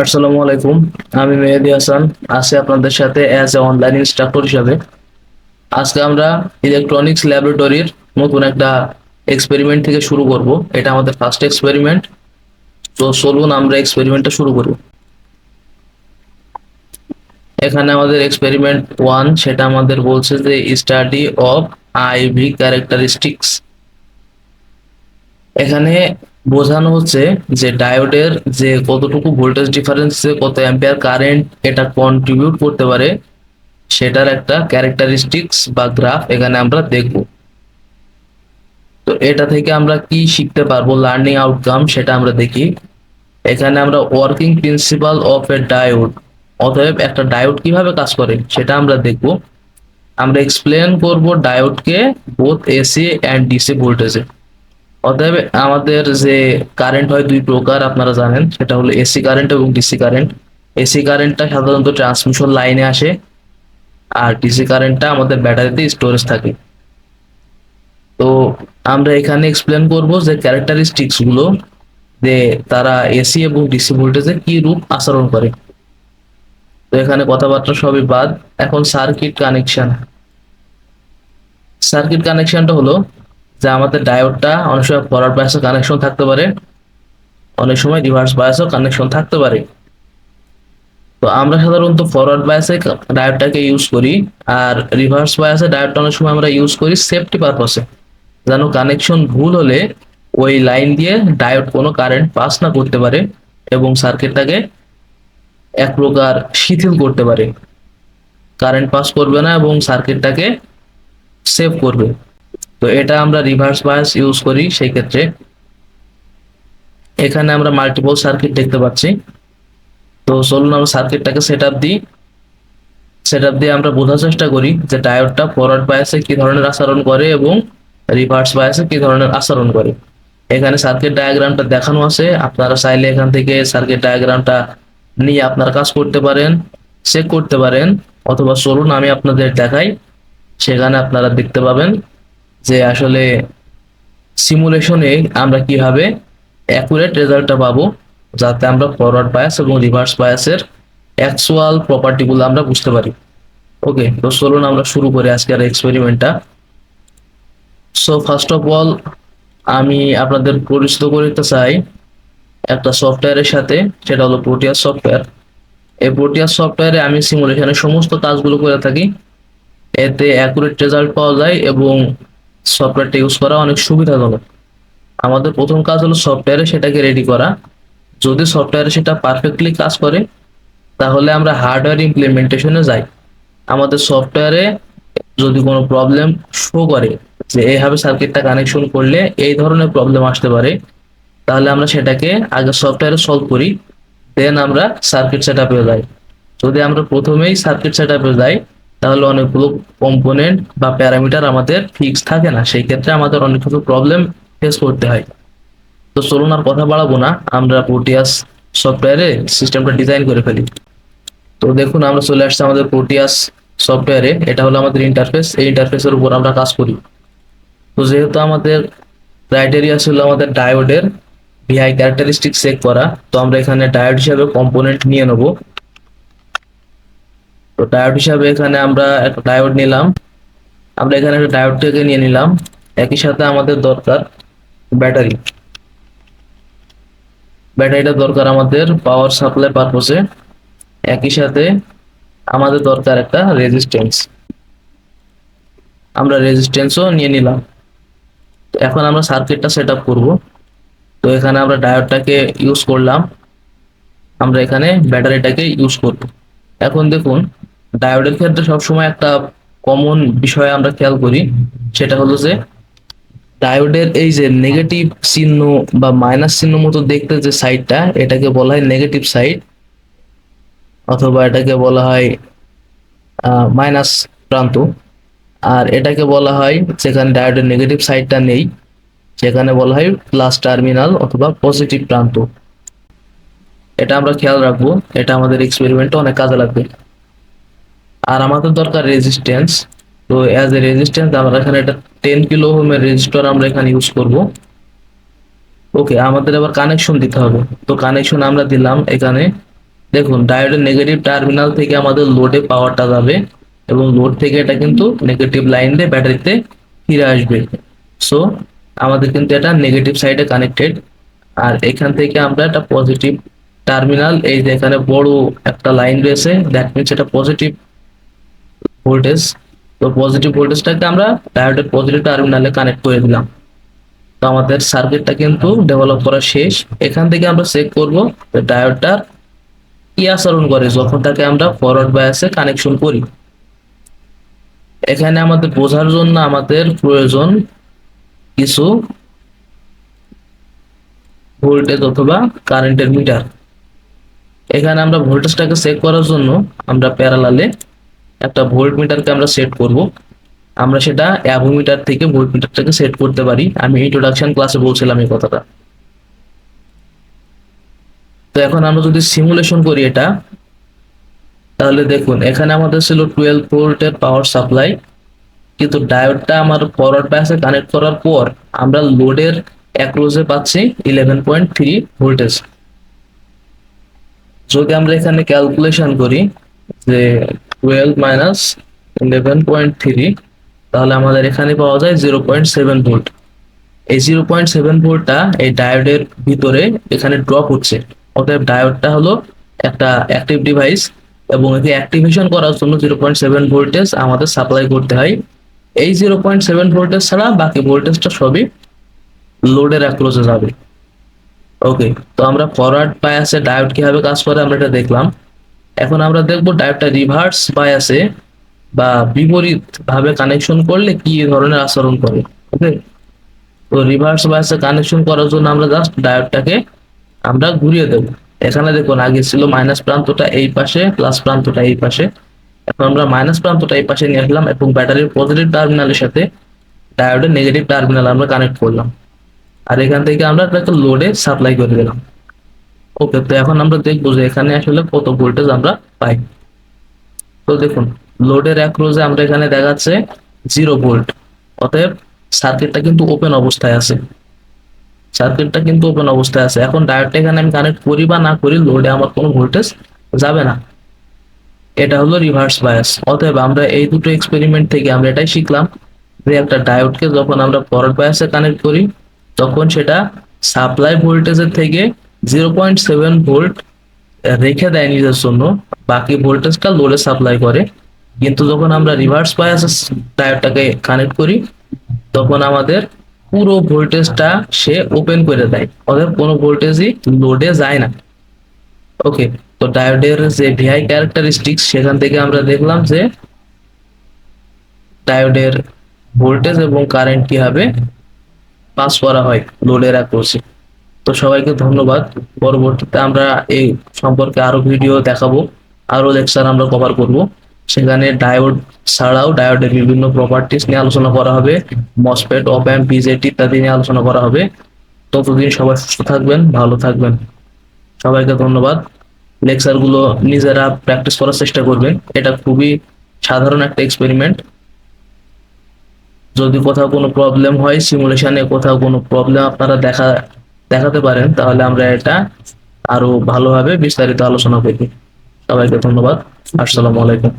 আসসালামু আলাইকুম, আমি মেহেদি হাসান, আছি আপনাদের সাথে অ্যাজ এ অনলাইন ইনস্ট্রাক্টর হিসাবে। আজকে আমরা ইলেকট্রনিক্স ল্যাবরেটরির নতুন একটা এক্সপেরিমেন্ট থেকে শুরু করব। এটা আমাদের ফার্স্ট এক্সপেরিমেন্ট তো চলুন আমরা এক্সপেরিমেন্টটা শুরু করি। এখানে আমাদের এক্সপেরিমেন্ট ওয়ান সেটা আমাদের বলছে যে স্টাডি অফ আইভি ক্যারেক্টারিস্টিক্স এখানে বোঝানো হচ্ছে যে ডায়োডের যে কতটুকু ভোল্টেজ ডিফারেন্সে কত অ্যাম্পিয়ার কারেন্ট এটা কন্ট্রিবিউট করতে পারে, সেটার একটা ক্যারেক্টারিস্টিক্স বা গ্রাফ এখানে আমরা দেখব। তো এটা থেকে আমরা কি শিখতে পারব লার্নিং আউটকাম সেটা আমরা দেখি। এখানে আমরা working principle of a diode অতএব একটা ডায়োড কীভাবে কাজ করে সেটা আমরা দেখব। আমরা এক্সপ্লেন করব ডায়োডকে বোথ এসি অ্যান্ড ডিসি ভোল্টেজে অতএব আমাদের যে কারেন্ট হয় দুই প্রকার, আপনারা জানেন। সেটা হলো এসি কারেন্ট এবং ডিসি কারেন্ট এসি কারেন্টটা সাধারণত ট্রান্সমিশন লাইনে আসে আর ডিসি কারেন্টটা আমাদের ব্যাটারিতে স্টোরেজ থাকে। তো আমরা এখানে এক্সপ্লেন করব যে ক্যারেক্টারিস্টিক্সগুলো, যে তারা এসি এবং ডিসি ভোল্টেজে কি রূপ আচরণ করে। তো এখানে কথাবার্তা সবই বাদ। এখন সার্কিট কানেকশন সার্কিট কানেকশনটা হলো যে আমাদের ডায়োডটা অনেক সময় ফরওয়ার্ড বায়াসও কানেকশন থাকতে পারে। অনেক সময় রিভার্স বায়াসও কানেকশন থাকতে পারে। তো আমরা সাধারণত ফরওয়ার্ড বায়াসে ডায়োডটাকে ইউজ করি আর রিভার্স বায়াসে ডায়োডটা অনেক সময় আমরা ইউজ করি সেফটি পারপাসে যেন কানেকশন ভুল হলে ওই লাইন দিয়ে ডায়োড কোনো কারেন্ট পাস না করতে পারে এবং সার্কিটটাকে এক প্রকার শিথিল করতে পারে। কারেন্ট পাস করবে না এবং সার্কিটটাকে সেভ করবে। তো এটা আমরা রিভার্স বায়াস ইউজ করি সেই ক্ষেত্রে এখানে আমরা মাল্টিপল সার্কিট দেখতে পাচ্ছি। তো চলুন আমরা সার্কিটটাকে সেট আপ দিই। সেট আপ দিয়ে আমরা বোঝার চেষ্টা করি যে ডায়োডটা ফরওয়ার্ড বায়াসে কি ধরনের আচরণ করে এবং রিভার্স বায়াসে কি ধরনের আচরণ করে। এখানে সার্কিট ডায়াগ্রামটা দেখানো আছে। আপনারা চাইলে এখান থেকে সার্কিট ডায়াগ্রামটা নিয়ে আপনারা কাজ করতে পারেন চেক করতে পারেন, অথবা চলুন আমি আপনাদের দেখাই। সেখানে আপনারা দেখতে পাবেন। যে আসলে সিমুলেশনে আমরা কীভাবে অ্যাকুরেট রেজাল্টটা পাবো, যাতে আমরা ফরওয়ার্ড বায়াস এবং রিভার্স বায়াসের অ্যাকচুয়াল প্রপার্টিগুলো আমরা বুঝতে পারি। ওকে তো চলুন আমরা শুরু করি আজকের এক্সপেরিমেন্টটা সো ফার্স্ট অফ অল আমি আপনাদের পরিচিত করতে চাই একটা সফটওয়্যারের সাথে, সেটা হলো প্রোটিয়াস সফটওয়্যার এই প্রোটিয়াস সফটওয়্যারে আমি সিমুলেশনের সমস্ত কাজগুলো করে থাকি। এতে অ্যাকুরেট রেজাল্ট পাওয়া যায় এবং সফটওয়্যারটা ইউজ করা অনেক সুবিধাজনক। আমাদের প্রথম কাজ হলো সফটওয়্যারে সেটাকে রেডি করা। যদি সফটওয়্যারে সেটা পারফেক্টলি কাজ করে, তাহলে আমরা হার্ডওয়্যার ইমপ্লিমেন্টেশনে যাই। আমাদের সফটওয়্যারে যদি কোনো প্রবলেম শো করে, যে এইভাবে সার্কিটটা কানেকশন করলে এই ধরনের প্রবলেম আসতে পারে, তাহলে আমরা সেটাকে আগে সফটওয়্যারে সলভ করি দেন আমরা সার্কিট সেট আপে যাই। যদি আমরা প্রথমেই সার্কিট সেট আপে যাই তাহলে অনেকগুলো কম্পোনেন্ট বা প্যারামিটার আমাদের ফিক্স থাকে না। সেই ক্ষেত্রে আমাদের অনেক কিছু প্রবলেম ফেস করতে হয়। তো চলুন আর কথা বাড়াবো না। আমরা প্রোটিয়াস সফটওয়্যারে সিস্টেমটা ডিজাইন করে ফেলি। তো দেখুন, আমরা চলে আসছি আমাদের প্রোটিয়াস সফটওয়্যারে এটা হলো আমাদের ইন্টারফেস এই ইন্টারফেসের উপর আমরা কাজ করি। তো যেহেতু আমাদের ক্রাইটেরিয়া ছিল আমাদের ডায়োডের ভিআই ক্যারেক্টারিস্টিক চেক করা, তো আমরা এখানে ডায়োড হিসাবে কম্পোনেন্ট নিয়ে নেব। তো ডায়োড হিসাবে এখানে আমরা একটা ডায়োড নিলাম। আমরা এখানে একটা ডায়োড থেকে নিয়ে নিলাম। একই সাথে আমাদের দরকার ব্যাটারি। ব্যাটারিটা দরকার আমাদের পাওয়ার সাপ্লাই পারপোসে একই সাথে আমাদের দরকার একটা রেজিস্ট্যান্স আমরা রেজিস্ট্যান্সও নিয়ে নিলাম। তো এখন আমরা সার্কিটটা সেট আপ করব। তো এখানে আমরা ডায়োডটাকে ইউজ করলাম। আমরা এখানে ব্যাটারিটাকে ইউজ করব। এখন দেখুন ডায়োডের ক্ষেত্রে সবসময় একটা কমন বিষয় আমরা খেয়াল করি, সেটা হলো যে ডায়োডের এই যে নেগেটিভ চিহ্ন বা মাইনাস চিহ্ন মতো দেখতে যে সাইডটা এটাকে বলা হয় নেগেটিভ সাইড অথবা এটাকে বলা হয় মাইনাস প্রান্ত। আর এটাকে বলা হয় যেখানে ডায়োডের নেগেটিভ সাইডটা নেই, সেখানে বলা হয় প্লাস টার্মিনাল অথবা পজিটিভ প্রান্ত। এটা আমরা খেয়াল রাখব, এটা আমাদের এক্সপেরিমেন্টে অনেক কাজে লাগবে। আর আমাদের দরকার রেজিস্ট্যান্স তো অ্যাজ এ রেজিস্ট্যান্স আমরা এখানে একটা টেন কিলো হোমের রেজিস্টার আমরা এখানে ইউজ করব। ওকে আমাদের আবার কানেকশন দিতে হবে। তো কানেকশন আমরা দিলাম এখানে। দেখুন ডায়োডের নেগেটিভ টার্মিনাল থেকে আমাদের লোডে পাওয়ারটা যাবে এবং লোড থেকে এটা কিন্তু নেগেটিভ লাইন দিয়ে ব্যাটারিতে ফিরে আসবে। সো আমাদের কিন্তু এটা নেগেটিভ সাইডে কানেক্টেড আর এখান থেকে আমরা একটা পজিটিভ টার্মিনাল এই যে এখানে বড় একটা লাইন রয়েছে দ্যাট মিনস এটা পজিটিভ ভোল্টেজ তো পজিটিভ ভোল্টেজটাকে আমরা ডায়োডের পজিটিভ টার্মিনালে কানেক্ট করে দিলাম। তো আমাদের সার্কিটটা কিন্তু ডেভেলপ করা শেষ। এখান থেকে আমরা চেক করব ডায়োডটার কি আচরণ করে যখন তাকে আমরা ফরওয়ার্ড বায়াসে কানেকশন করি। এখানে আমাদের বোঝার জন্য আমাদের প্রয়োজন কিছু ভোল্টেজ অথবা কারেন্টের মিটার এখানে আমরা ভোল্টেজটাকে চেক করার জন্য আমরা প্যারালালে একটা ভোল্ট মিটারকে আমরা সেট করব। আমরা সেটা অ্যাভোমিটার থেকে ভোল্ট মিটারটাকে সেট করতে পারি। আমি ইন্ট্রোডাকশন ক্লাসে বলছিলাম এই কথাটা। তো এখন আমরা যদি সিমুলেশন করি এটা, তাহলে দেখুন, এখানে আমাদের ছিল টুয়েলভ ভোল্টের পাওয়ার সাপ্লাই কিন্তু ডায়োডটা আমার ফরওয়ার্ড বায়াসে কানেক্ট করার পর আমরা লোডের অ্যাক্রোজে পাচ্ছি ইলেভেন পয়েন্ট থ্রি ভোল্টেজ যদি আমরা এখানে ক্যালকুলেশন করি যে twelve minus eleven point three তাহলে আমাদের এখানে পাওয়া যায় জিরো পয়েন্ট সেভেন ভোল্ট এই জিরো পয়েন্ট সেভেন ভোল্টটা এই ডায়োডের ভিতরে এখানে ড্রপ হচ্ছে। অতএব ডায়োডটা হলো একটা অ্যাক্টিভ ডিভাইস এবং একে অ্যাক্টিভেশন করার জন্য জিরো পয়েন্ট সেভেন ভোল্টেজ আমাদের সাপ্লাই করতে হয়। এই জিরো পয়েন্ট সেভেন ভোল্টেজ ছাড়া বাকি ভোল্টেজটা সবই লোডের অ্যাক্রোজে যাবে। ওকে তো আমরা ফরওয়ার্ড বায়াসে ডায়োড কীভাবে কাজ করে আমরা এটা দেখলাম। এখন আমরা দেখব ডায়োডটা রিভার্স বায়াসে বা বিপরীত ভাবে কানেকশন করলে কি ধরনের আচরণ করে ওকে তো রিভার্স বায়াসে কানেকশন করার জন্য আমরা জাস্ট ডায়োডটাকে আমরা ঘুরিয়ে দেবো। এখানে দেখুন, আগে ছিল মাইনাস প্রান্তটা এই পাশে প্লাস প্রান্তটা এই পাশে। এখন আমরা মাইনাস প্রান্তটা এই পাশে নিয়ে আসলাম এবং ব্যাটারির পজিটিভ টার্মিনালের সাথে ডায়োডের নেগেটিভ টার্মিনাল আমরা কানেক্ট করলাম। আর এখান থেকে আমরা একটা লোডে সাপ্লাই করে দিলাম। ওকে তো এখন আমরা দেখব যে এখানে আসলে কত ভোল্টেজ আমরা পাই। তো দেখুন লোডের অ্যাক্রোজে আমরা এখানে দেখাচ্ছে জিরো ভোল্ট অতএব সার্কিটটা কিন্তু ওপেন অবস্থায় আছে। সার্কিটটা কিন্তু ওপেন অবস্থায় আছে। এখন ডায়োডটা এখানে আমি কানেক্ট করি বা না করি লোডে আমার কোনো ভোল্টেজ যাবে না। এটা হলো রিভার্স বায়াস অতএব আমরা এই দুটো এক্সপেরিমেন্ট থেকে আমরা এটাই শিখলাম যে একটা ডায়োডকে যখন আমরা ফরওয়ার্ড বায়াসে কানেক্ট করি, তখন সেটা সাপ্লাই ভোল্টেজের থেকে জিরো পয়েন্ট সেভেন ভোল্ট রেখে দেয় নিজের জন্য, বাকি ভোল্টেজটা লোডে সাপ্লাই করে। কিন্তু যখন আমরা রিভার্স বায়াসে ডায়োডটাকে কানেক্ট করি, তখন আমাদের পুরো ভোল্টেজটা সে ওপেন করে দেয়। অতএব কোনো ভোল্টেজই লোডে যায় না। ওকে তো ডায়োডের যে ভিআই ক্যারেক্টারিস্টিক্স সেখান থেকে আমরা দেখলাম যে ডায়োডের ভোল্টেজ এবং কারেন্ট কীভাবে পাস করা হয় লোডের অ্যাক্রোসে তো সবাইকে ধন্যবাদ। পরবর্তীতে আমরা এই সম্পর্কে আরও ভিডিও দেখাবো, আরও লেকচার আমরা কভার করব। সেখানে ডায়োড ছাড়াও ডায়োডের বিভিন্ন প্রপার্টিস নিয়ে আলোচনা করা হবে মসফেট অপ অ্যাম্প বিজেট ইত্যাদি নিয়ে আলোচনা করা হবে। ততদিন সবাই সুস্থ থাকবেন, ভালো থাকবেন। সবাইকে ধন্যবাদ। লেকচারগুলো নিজেরা প্র্যাকটিস করার চেষ্টা করবেন। এটা খুবই সাধারণ একটা এক্সপেরিমেন্ট যদি কোথাও কোনো প্রবলেম হয় সিমুলেশনে কোথাও কোনো প্রবলেম আপনারা দেখা দেখাতে পারেন তাহলে আমরা এটা আরও ভালোভাবে বিস্তারিত আলোচনা করি সবাইকে ধন্যবাদ। আসসালামু আলাইকুম।